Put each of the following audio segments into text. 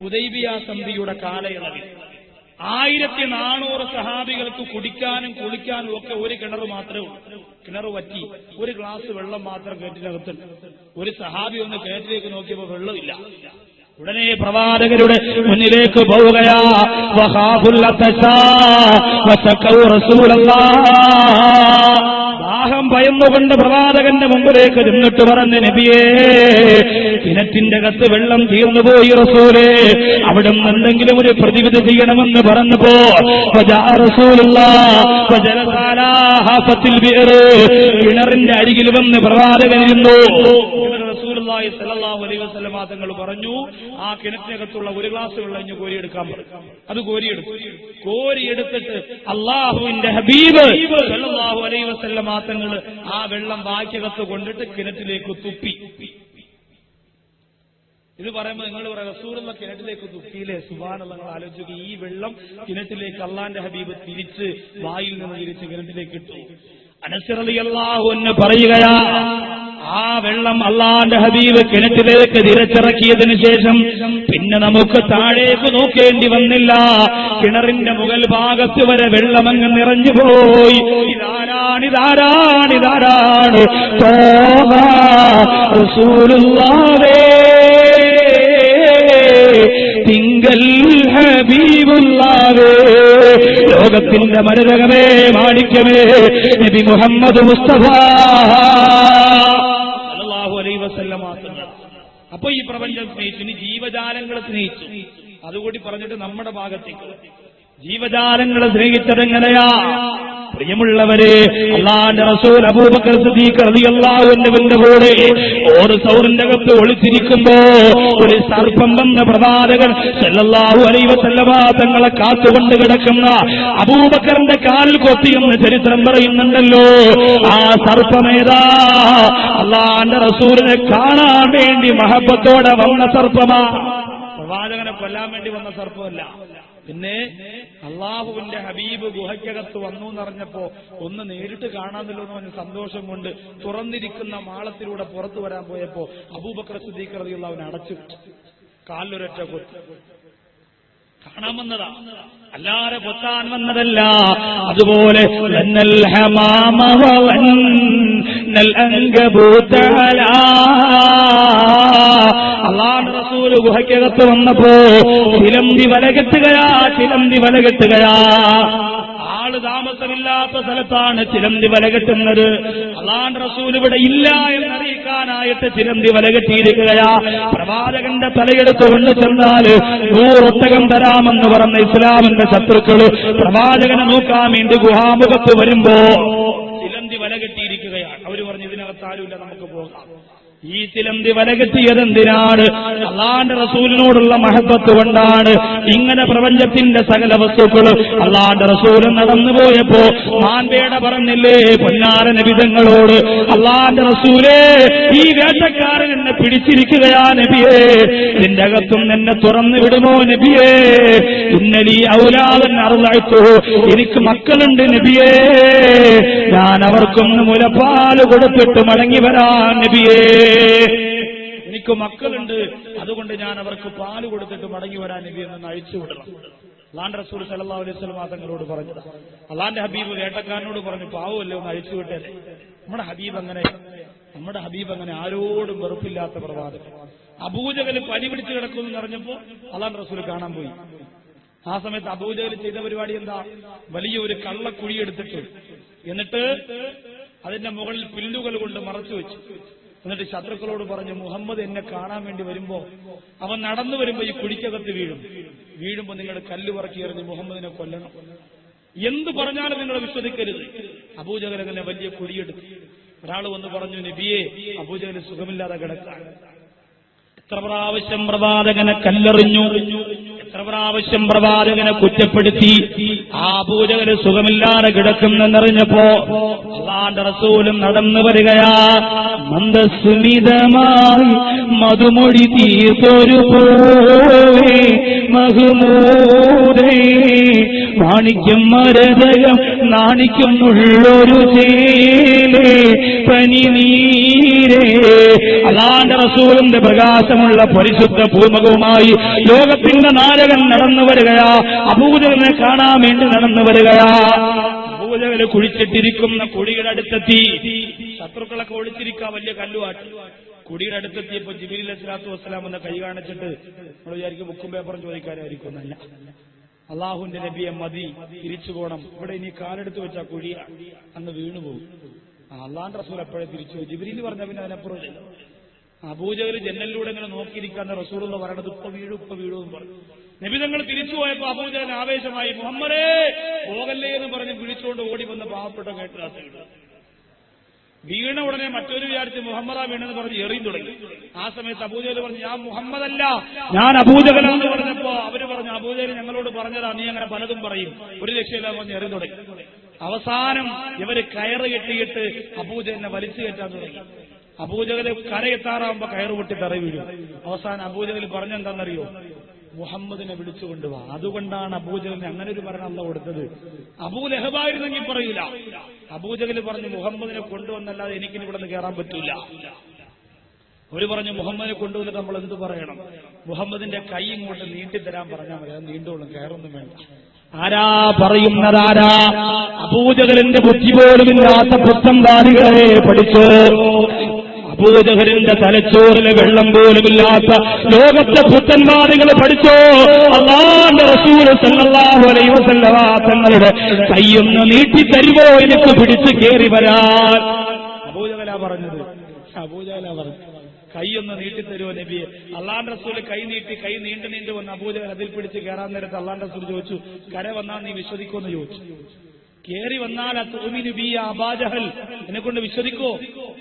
Hudaibiya സന്ധിയുടെ കാലയളവിൽ ആയിരത്തി നാനൂറ് സഹാബികൾക്ക് കുടിക്കാനും കുളിക്കാനും ഒക്കെ ഒരു കിണർ മാത്രമേ ഉള്ളൂ. കിണർ വറ്റി ഒരു ഗ്ലാസ് വെള്ളം മാത്രം കിണറ്റിനകത്തുണ്ട് ഒരു സഹാബി ഒന്ന് കയറ്റിലേക്ക് നോക്കിയപ്പോൾ വെള്ളമില്ല. ഉടനെ പ്രവാചകരുടെ മുന്നിലേക്ക് പോവുകയാ. ഭയന്നുകൊണ്ട് പ്രവാചകന്റെ മുമ്പിലേക്ക് നിന്നിട്ട് പറഞ്ഞ നബിയേ കിണറ്റിന്റെ കത്ത് വെള്ളം തീർന്നുപോയി റസൂലേ അവിടെ എന്തെങ്കിലും ഒരു പ്രതിവിധി ചെയ്യണമെന്ന് പറഞ്ഞപ്പോ. കിണറിന്റെ അരികിൽ വന്ന് പ്രവാചകൻ ഇരുന്നു റസൂലുള്ളാഹി സല്ലല്ലാഹു അലൈഹി വസല്ലമ തങ്ങൾ പറഞ്ഞു ആ കിണറ്റിനകത്തുള്ള ഒരു ഗ്ലാസ് വെള്ളം കോരിയെടുക്കാൻ അത് കോരിയെടുത്തു. കോരിയെടുത്തിട്ട് അള്ളാഹുവിന്റെ ഹബീബ് സല്ലല്ലാഹു അലൈഹി വസല്ലമ തങ്ങൾ ആ വെള്ളം ബാക്കിയകത്ത് കൊണ്ടിട്ട് കിണറ്റിലേക്ക് തുപ്പി. ഇത് പറയുമ്പോൾ നിങ്ങൾ പറയാം റസൂറുള്ള കിണറ്റിലേക്ക് തുപ്പിയില്ലേ? സുബാനുള്ള നിങ്ങൾ ആലോചിക്കുക ഈ വെള്ളം കിണറ്റിലേക്ക് അള്ളാന്റെ ഹബീബ് തിരിച്ച് വായിൽ നിന്ന് തിരിച്ച് കിണറ്റിലേക്ക് ഇട്ടു. അനസിറലിയല്ലാഹു എന്ന് പറയുകയാ ആ വെള്ളം അള്ളാന്റെ ഹബീബ് കിണറ്റിലേക്ക് തിരച്ചിറക്കിയതിനു ശേഷം പിന്നെ നമുക്ക് താഴേക്ക് നോക്കേണ്ടി വന്നില്ല. കിണറിന്റെ മുകൾ ഭാഗത്ത് വരെ വെള്ളമങ്ങ് നിറഞ്ഞു പോയി. ഇതാരാണ് ഇതാരാണ് തിങ്കൽ ഹബീബുള്ളാവേ ലോകത്തിന്റെ മരതകമേ മാണിക്യമേ. നബി മുഹമ്മദ് മുസ്തഫ. സല്ലല്ലാഹു അലൈഹി വസല്ലമ അപ്പൊ ഈ പ്രപഞ്ചം സ്നേഹിച്ചു. ഇനി ജീവജാലങ്ങളെ സ്നേഹിച്ചു. അതുകൂടി പറഞ്ഞിട്ട് നമ്മുടെ ഭാഗത്തേക്ക്. ജീവജാലങ്ങളെ സ്നേഹിച്ചതെങ്ങനെയാ? പ്രിയമുള്ളവരെ അള്ളാന്റെ റസൂൽ അബൂബക്കർ സിദ്ദീഖ് റളിയല്ലാഹു അൻഹുവിന്റെ കൂടെ ഒരു സൗറിന്റെ അകത്ത് ഒളിച്ചിരിക്കുമ്പോ ഒരു സർപ്പം വന്ന പ്രവാചകൻ സല്ലല്ലാഹു അലൈഹി വസല്ലമ തങ്ങളെ കാത്തുകൊണ്ട് കിടക്കുന്ന അബൂബക്കറിന്റെ കാലിൽ കൊത്തിയെന്ന് ചരിത്രം പറയുന്നുണ്ടല്ലോ. ആ സർപ്പമേതാ അള്ളാന്റെ റസൂലിനെ കാണാൻ വേണ്ടി മഹബത്തോടെ വന്ന സർപ്പമാ. പ്രവാചകനെ കൊല്ലാൻ വേണ്ടി വന്ന സർപ്പമല്ല. പിന്നെ അള്ളാഹുവിന്റെ ഹബീബ് ഗുഹയ്ക്കകത്ത് വന്നു എന്നറിഞ്ഞപ്പോ ഒന്ന് നേരിട്ട് കാണാമല്ലോ എന്ന് പറഞ്ഞ സന്തോഷം കൊണ്ട് തുറന്നിരിക്കുന്ന മാളത്തിലൂടെ പുറത്തു വരാൻ പോയപ്പോ അബൂബക്കർ സിദ്ദീഖ് റളിയല്ലാഹു അവനെ അടച്ചു. കാലിലൊരൊറ്റ കൊത്ത്. കാണാൻ വന്നതാ. അല്ലാതെ പൊത്താൻ വന്നതല്ല. അതുപോലെ ഹമാമ റസൂൽ ഗുഹയ്ക്കകത്ത് വന്നപ്പോ ചിലന്തി വലകെട്ടുകയാ ചിലന്തി വലകെട്ടുകയാ. ആൾ താമസമില്ലാത്ത സ്ഥലത്താണ് ചിലന്തി വലകെട്ടുന്നത്. അള്ളാന്റെ റസൂൽ ഇവിടെ ഇല്ല എന്നറിയിക്കാനായിട്ട് ചിലന്തി വലകെട്ടിയിരിക്കുകയാ. പ്രവാചകന്റെ തലയെടുത്ത് കൊണ്ടു ചെന്നാൽ നൂറൊട്ടകം തരാമെന്ന് പറഞ്ഞ ഇസ്ലാമിന്റെ ശത്രുക്കൾ പ്രവാചകനെ നോക്കാൻ വേണ്ടി ഗുഹാമുഖത്ത് വരുമ്പോ ചിലന്തി വലകെട്ടിയിരിക്കുകയാണ്. അവർ പറഞ്ഞു ഇതിനകത്ത് ആരുമില്ല നമുക്ക് ഈ ചിലന്തി വലകെട്ടിയതെന്തിനാണ് അള്ളാന്റെ റസൂലിനോടുള്ള മഹത്വത്ത് കൊണ്ടാണ്. ഇങ്ങനെ പ്രപഞ്ചത്തിന്റെ സകല വസ്തുക്കൾ അള്ളാന്റെ റസൂൽ നടന്നു പോയപ്പോ മാൻപേട പറഞ്ഞില്ലേ പൊന്നാര നബിതങ്ങളോട് അള്ളാന്റെ റസൂലേ ഈ വേട്ടക്കാരൻ എന്നെ പിടിച്ചിരിക്കുകയാ നബിയേ. നിന്റെ അകത്തും എന്നെ തുറന്നു വിടുമോ നബിയേ? ഇന്നലീ ഔലാദൻ അറുതായിത്തോ എനിക്ക് മക്കളുണ്ട് നബിയേ. ഞാൻ അവർക്കൊന്ന് മുലപ്പാൽ കൊടുത്തിട്ട് മടങ്ങി വരാൻ നബിയേ. എനിക്ക് മക്കളുണ്ട്. അതുകൊണ്ട് ഞാൻ അവർക്ക് പാൽ കൊടുത്തിട്ട് മടങ്ങി വരാൻ നബി എന്ന് അഴിച്ചു വിടണം. അള്ളാന്റെ റസൂൽ സല്ലല്ലാഹു അലൈഹി സ്വലമാ തങ്ങളോട് പറഞ്ഞത്. അള്ളാന്റെ ഹബീബ് വേട്ടക്കാരനോട് പറഞ്ഞു പാവമല്ലേ ഒന്ന് അഴിച്ചു വിട്ടേ? നമ്മുടെ ഹബീബ് അങ്ങനെ നമ്മുടെ ഹബീബ് അങ്ങനെ ആരോടും വെറുപ്പില്ലാത്ത പ്രവാചകൻ. അബൂജകൽ പനി പിടിച്ചു കിടക്കുമെന്ന് അറിഞ്ഞപ്പോ അള്ളാന്റെ റസൂൽ കാണാൻ പോയി. ആ സമയത്ത് അബൂജകൽ ചെയ്ത പരിപാടി എന്താ? വലിയ ഒരു കള്ളക്കുഴി എടുത്തിട്ട് എന്നിട്ട് അതിന്റെ മുകളിൽ പുല്ലുകൾ കൊണ്ട് മറച്ചു വെച്ചു. എന്നിട്ട് ശത്രുക്കളോട് പറഞ്ഞു മുഹമ്മദ് എന്നെ കാണാൻ വേണ്ടി വരുമ്പോ അവൻ നടന്നു വരുമ്പോ ഈ കുഴിക്കകത്ത് വീഴും. വീഴുമ്പോ നിങ്ങൾ കല്ല് പറക്കി എറിഞ്ഞ് മുഹമ്മദിനെ കൊല്ലണം. എന്ത് പറഞ്ഞാലും നിങ്ങൾ വിശ്വസിക്കരുത്. അബൂജകൽ അങ്ങനെ വലിയ കുഴിയെടുത്തു. ഒരാൾ വന്ന് പറഞ്ഞു നബിയെ അബൂജകന് സുഖമില്ലാതെ കിടക്കാൻ എത്ര പ്രാവശ്യം പ്രവാചകനെ കല്ലെറിഞ്ഞു? പ്രാവശ്യം പ്രവാചകനെ കുറ്റപ്പെടുത്തി ആ പൂജകന് സുഖമില്ലാതെ കിടക്കുന്നെന്നറിഞ്ഞപ്പോ അള്ളാന്റെ റസൂലും നടന്നു വരികയാ. മന്ദസ്മിതമായി മധുമൊഴി തീർത്തൊരു പോവേ മാണിക്യം മരതയം നാണിക്കുന്നുള്ളൊരു ചേലേ പനി നീരേ. അള്ളാന്റെ റസൂലിന്റെ പ്രകാശമുള്ള പരിശുദ്ധ ഭൂമകവുമായി ലോകത്തിന്റെ നടന്നു വരികയാ. അഭൂതകനെ കാണാൻ വേണ്ടി നടന്നു വരികയാ. അഭൂതകന് കുഴിച്ചിട്ടിരിക്കുന്ന കുഴിയുടെ അടുത്തെത്തി. ശത്രുക്കളൊക്കെ ഒളിച്ചിരിക്കാൻ വലിയ കല്ലുവാട്ട്. കുടിയുടെ അടുത്തെത്തിയപ്പോ ജിബിലി അസ്ലാത്തു വസ്സലാം എന്ന കൈ കാണിച്ചിട്ട് നമ്മൾ വിചാരിക്കും ബുക്കും പേപ്പറും ചോദിക്കാനായിരിക്കും എന്നല്ല. അള്ളാഹുവിന്റെ നബിയെ മതി തിരിച്ചു പോകണം ഇവിടെ ഇനി കാലെടുത്ത് വെച്ചാ കുഴി അന്ന് വീണു പോകും അള്ളാന്റെ റസൂൽ എപ്പോഴേ തിരിച്ചു ജിബിലി പറഞ്ഞ പിന്നെ അതിനപ്പുറം. അബൂജഹൽ ജനലിലൂടെ ഇങ്ങനെ നോക്കിയിരിക്കാന്ന് റസൂൾ എന്ന് പറയണത് ഇപ്പൊ വീഴും ഇപ്പൊ വീഴും പറഞ്ഞു. നബി തിരിച്ചുപോയപ്പോ തിരിച്ചു പോയപ്പോ അബൂജഹൽ ആവേശമായി മുഹമ്മദേ പോകല്ലേ എന്ന് പറഞ്ഞ് വിളിച്ചുകൊണ്ട് ഓടി വന്ന പാവപ്പെട്ട കേട്ടരാത്ത വീണ ഉടനെ മറ്റൊരു വിചാരിച്ച് മുഹമ്മദ വീണെന്ന് പറഞ്ഞ് എറിയും തുടങ്ങി. ആ സമയത്ത് അബൂജഹൽ പറഞ്ഞു ഞാൻ മുഹമ്മദല്ല ഞാൻ അബൂജഹലാന്ന് പറഞ്ഞപ്പോ അവർ പറഞ്ഞു അബൂജഹൽ ഞങ്ങളോട് പറഞ്ഞതാ നീ അങ്ങനെ പലതും പറയും. ഒരു രക്ഷയില്ല പറഞ്ഞ് എറിയും തുടങ്ങി. അവസാനം ഇവർ കയറ് കെട്ടിയിട്ട് അബൂജനെ വലിച്ചു കയറ്റാൻ തുടങ്ങി. അബൂജഹൽ കരയെത്താറാകുമ്പോ കയറ് പൊട്ടി തറ വീഴും. അവസാനം അബൂജകൽ പറഞ്ഞെന്താണെന്നറിയോ മുഹമ്മദിനെ വിളിച്ചുകൊണ്ട് വാ. അതുകൊണ്ടാണ് അബൂജഹലിന് അങ്ങനെ ഒരു ഭരണം അല്ല കൊടുത്തത്. അബൂ ലഹബായിരുന്നെങ്കിൽ പറയൂല. അബൂജഹൽ പറഞ്ഞു മുഹമ്മദിനെ കൊണ്ടുവന്നല്ലാതെ എനിക്കിനി ഇവിടെ നിന്ന് കയറാൻ പറ്റൂല. അവർ പറഞ്ഞു മുഹമ്മദിനെ കൊണ്ടുവന്നിട്ട് നമ്മൾ എന്ത് പറയണം? മുഹമ്മദിന്റെ കൈ ഇങ്ങോട്ട് നീട്ടിത്തരാൻ പറഞ്ഞാൽ മതി. അത് നീണ്ടോളും കയറൊന്നും വേണ്ട. ആരാ പറയുന്നതാരാ അബൂജഹലിന്റെ ബുദ്ധി പോലുമില്ലാത്ത പുത്തൻവാദികളെ പഠിച്ചു? അബൂജഹലിന്റെ തലച്ചോറിലെ വെള്ളം പോലുമില്ലാത്ത ലോകത്തെ പുത്തന്മാരികൾ പഠിച്ചോ? അള്ളാന്റെ റസൂൽ സല്ലല്ലാഹു അലൈഹി തങ്ങളുടെ കയ്യൊന്ന് നീട്ടി തരുമോ എനിക്ക് പിടിച്ചു കയറി വരാൻ. അബൂജഹല പറഞ്ഞത്. അബൂജഹല പറഞ്ഞു കൈയൊന്ന് നീട്ടിത്തരുമോ നബിയെ? അള്ളാന്റെ റസൂൽ കൈ നീട്ടി കൈ നീണ്ടു നീണ്ടു വന്ന് അബൂജഹൽ അതിൽ പിടിച്ച് കയറാൻ നേരത്ത് അള്ളാന്റെ റസൂൽ ചോദിച്ചു കര വന്നാൽ നീ വിശ്വസിക്കുമെന്ന് ചോദിച്ചു. കയറി വന്നാൽ അബാജഹൽ. എന്നെ കൊണ്ട് വിശ്വസിക്കോ?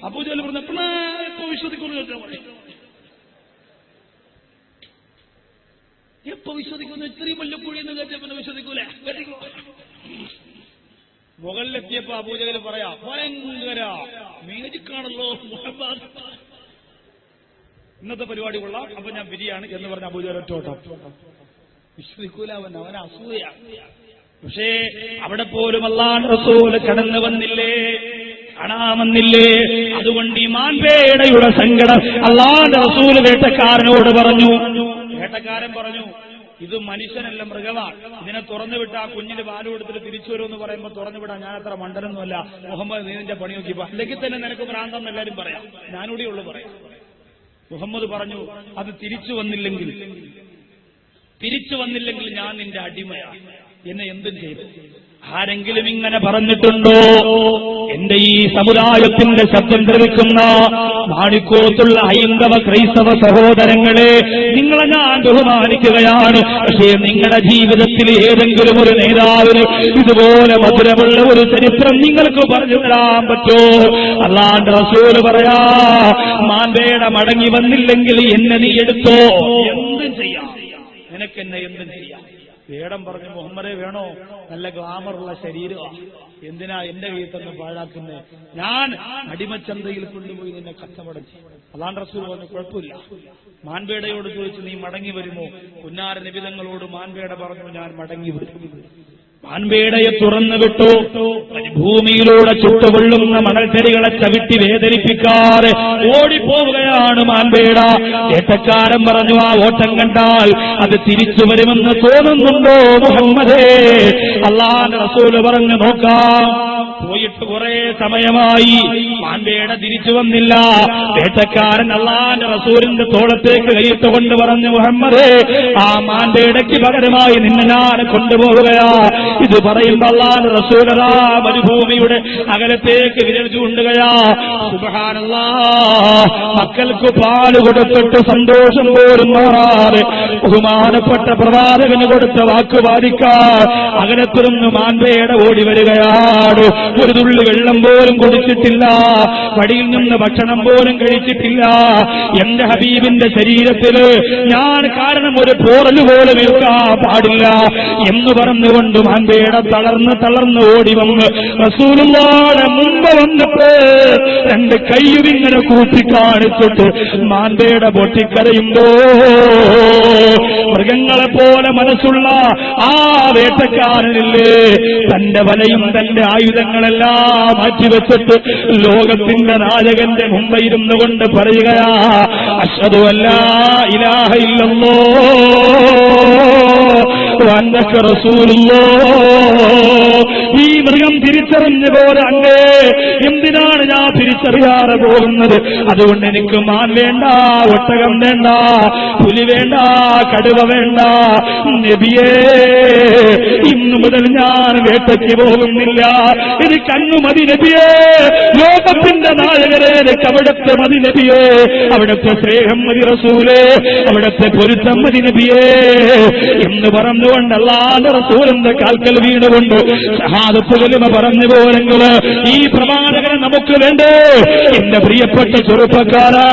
അബൂജഹൽ പറഞ്ഞു "എപ്പളാ എപ്പോ വിശ്വസിക്കുന്നു ചോദിച്ചാൽ മതി. എപ്പോ വിശ്വസിക്കുന്നു ഇത്രയും വലിയ കുഴി എന്ന് കേട്ടാ പിന്നെ വിശ്വസിക്കൂലേ? കേട്ടിക്കോ മുകളിലെത്തിയപ്പോ അബൂജകൽ പറയാ ഭയങ്കര മേജിക്കാണല്ലോ ഇന്നത്തെ പരിപാടി കൊള്ളാം. അപ്പൊ ഞാൻ ബിരിയാണ് എന്ന് പറഞ്ഞ അബൂജഹൽ ഒറ്റോട്ടം വിശ്വസിക്കൂല അവൻ അവൻ അസൂയ. പക്ഷേ അവിടെ പോലും അല്ലാണ്ട് റസൂൽ കടന്നു വന്നില്ലേ? കാണാമെന്നില്ലേ? അതുകൊണ്ട് ഈ മാൻപേടയുടെ സങ്കടം അള്ളാന്റെ റസൂൽ വേട്ടക്കാരനോട് പറഞ്ഞു. വേട്ടക്കാരൻ പറഞ്ഞു ഇത് മനുഷ്യനല്ല മൃഗമാണ്. ഇതിനെ തുറന്നു വിട്ട ആ കുഞ്ഞിന് പാൽ കൊടുത്തിട്ട് തിരിച്ചു വരുമെന്ന് പറയുമ്പോൾ തുറന്നു വിടാൻ ഞാൻ അത്ര മണ്ടനൊന്നുമല്ല. മുഹമ്മദ് നീ നിന്റെ പണി നോക്കി അല്ലെങ്കിൽ തന്നെ നിനക്ക് പ്രാന്തം എല്ലാവരും പറയാം. ഞാനൂടെ ഉള്ളു പറയാം. മുഹമ്മദ് പറഞ്ഞു അത് തിരിച്ചു വന്നില്ലെങ്കിൽ തിരിച്ചു വന്നില്ലെങ്കിൽ ഞാൻ നിന്റെ അടിമയാണ് എന്നെ എന്തും ചെയ്തു. ആരെങ്കിലും ഇങ്ങനെ പറഞ്ഞിട്ടുണ്ടോ? എന്റെ ഈ സമുദായത്തിന്റെ ശബ്ദം ദ്രവിക്കുന്ന മാണിക്കോത്തുള്ള ഹൈന്ദവ ക്രൈസ്തവ സഹോദരങ്ങളെ നിങ്ങളെ ഞാൻ ബഹുമാനിക്കുകയാണ്. പക്ഷേ നിങ്ങളുടെ ജീവിതത്തിൽ ഏതെങ്കിലും ഒരു നേതാവിന് ഇതുപോലെ മധുരമുള്ള ഒരു ചരിത്രം നിങ്ങൾക്ക് പറഞ്ഞു തരാൻ പറ്റോ? അല്ലാണ്ട് റസൂൽ പറയാ മാൻപേട മടങ്ങി വന്നില്ലെങ്കിൽ എന്നെ നീ എടുത്തോ? എന്തും ചെയ്യാം. നിനക്കെന്നെ എന്തും ചെയ്യാം. വേടം പറഞ്ഞു മുഹമ്മദെ വേണോ? നല്ല ഗ്ലാമറുള്ള ശരീരമാണ് എന്തിനാ എന്റെ കയ്യിൽ തന്നെ പാഴാക്കുന്നത് ഞാൻ അടിമച്ചന്തയിൽ കൊണ്ടുപോയി നിന്നെ കച്ചമടച്ചു അതാണ് റസൂൽ പറഞ്ഞു കുഴപ്പമില്ല. മാൻപേടയോട് ചോദിച്ചു നീ മടങ്ങി വരുമോ? പുന്നാര നിബിതങ്ങളോട് മാൻപേട പറഞ്ഞു ഞാൻ മടങ്ങി വരും. മാൻപേടയെ തുറന്നു വിട്ടു. ഭൂമിയിലൂടെ ചുട്ടുകൊള്ളുന്ന മണൽത്തരികളെ ചവിട്ടി വേദനിപ്പിക്കാതെ ഓടിപ്പോവുകയാണ് മാൻപേട. ഏറ്റക്കാരൻ പറഞ്ഞു ആ ഓട്ടം കണ്ടാൽ അത് തിരിച്ചു വരുമെന്ന് തോന്നുന്നുണ്ടോ മുഹമ്മദേ? അള്ളാന്റെ റസൂൽ പറഞ്ഞു നോക്കാം. പോയിട്ട് കുറെ സമയമായി. മാൻപേട തിരിച്ചു വന്നില്ല. വേട്ടക്കാരൻ അള്ളാന്റെ റസൂലിന്റെ തോളത്തേക്ക് കൈയിട്ടുകൊണ്ട് പറഞ്ഞു മുഹമ്മദ് ആ മാൻപേടയ്ക്ക് പകരമായി നിന്നെ ഞാൻ കൊണ്ടുപോവുകയാ. ഇത് പറയുമ്പോൾ അള്ളാന്റെ റസൂലതാ മരുഭൂമിയുടെ അകലത്തേക്ക് വിരൽ ചൂണ്ടുകയാ. മക്കൾക്ക് പാൽ കൊടുത്തിട്ട് സന്തോഷം പോലും മാറാറ് ബഹുമാനപ്പെട്ട പ്രവാചകന് കൊടുത്ത വാക്ക് പാലിക്കാൻ അകലത്തുനിന്ന് മാൻപേട ഓടി വരികയാണ് ഒരു തുള്ളി വെള്ളം പോലും കുടിച്ചിട്ടില്ല. വടിയിൽ നിന്ന് ഭക്ഷണം പോലും കഴിച്ചിട്ടില്ല. എന്റെ ഹബീബിന്റെ ശരീരത്തിൽ ഞാൻ കാരണം ഒരു പോറൽ പോലും ഏൽക്കാൻ പാടില്ല എന്ന് പറഞ്ഞുകൊണ്ട് മാൻപേട തളർന്ന് തളർന്ന് ഓടി വന്ന് റസൂലുള്ളാടെ മുമ്പ് വന്നിട്ട് രണ്ട് കയ്യും ഇങ്ങനെ കൂട്ടി കാണിച്ചിട്ട് മാൻപേട പൊട്ടിക്കരയുമ്പോ മൃഗങ്ങളെ പോലെ മനസ്സുള്ള ആ വേട്ടക്കാരനില്ലേ? തന്റെ വലയും തന്റെ ആയുധങ്ങളെല്ലാം മാറ്റിവെച്ചിട്ട് ലോകത്തിന്റെ നായകന്റെ മുമ്പ് ഇരുന്നു കൊണ്ട് പറയുകയാ അഷദു അല്ല ഇലാഹ ഇല്ലല്ലോ റസൂലുള്ളോ ഈ മൃഗം തിരിച്ചറിഞ്ഞു പോലെ എന്തിനാണ് ഞാൻ തിരിച്ചറിയാതെ പോകുന്നത്? അതുകൊണ്ട് എനിക്ക് മാൻ വേണ്ട ഒട്ടകം വേണ്ട പുലി വേണ്ട കടുവ വേണ്ട. നബിയേ ഇന്നു മുതൽ ഞാൻ വേട്ടയ്ക്ക് പോകുന്നില്ല. എനിക്ക് മതി നബിയേ ലോകത്തിന്റെ നായകരെ എനിക്ക് അവിടുത്തെ മതി നബിയേ അവിടുത്തെ സ്നേഹം മതി റസൂലേ അവിടുത്തെ പൊരുത്തം മതി നബിയേ. എന്ന് പറഞ്ഞുകൊണ്ട് അല്ലാതെ റസൂലിന്റെ കാൽക്കൽ വീണുകൊണ്ട് ഷഹാദത്ത് കലിമ പറഞ്ഞു പോലെങ്കിൽ ഈ പ്രവാചകനെ നമുക്ക് വേണ്ടേ? എന്റെ പ്രിയപ്പെട്ട ചെറുപ്പക്കാരാ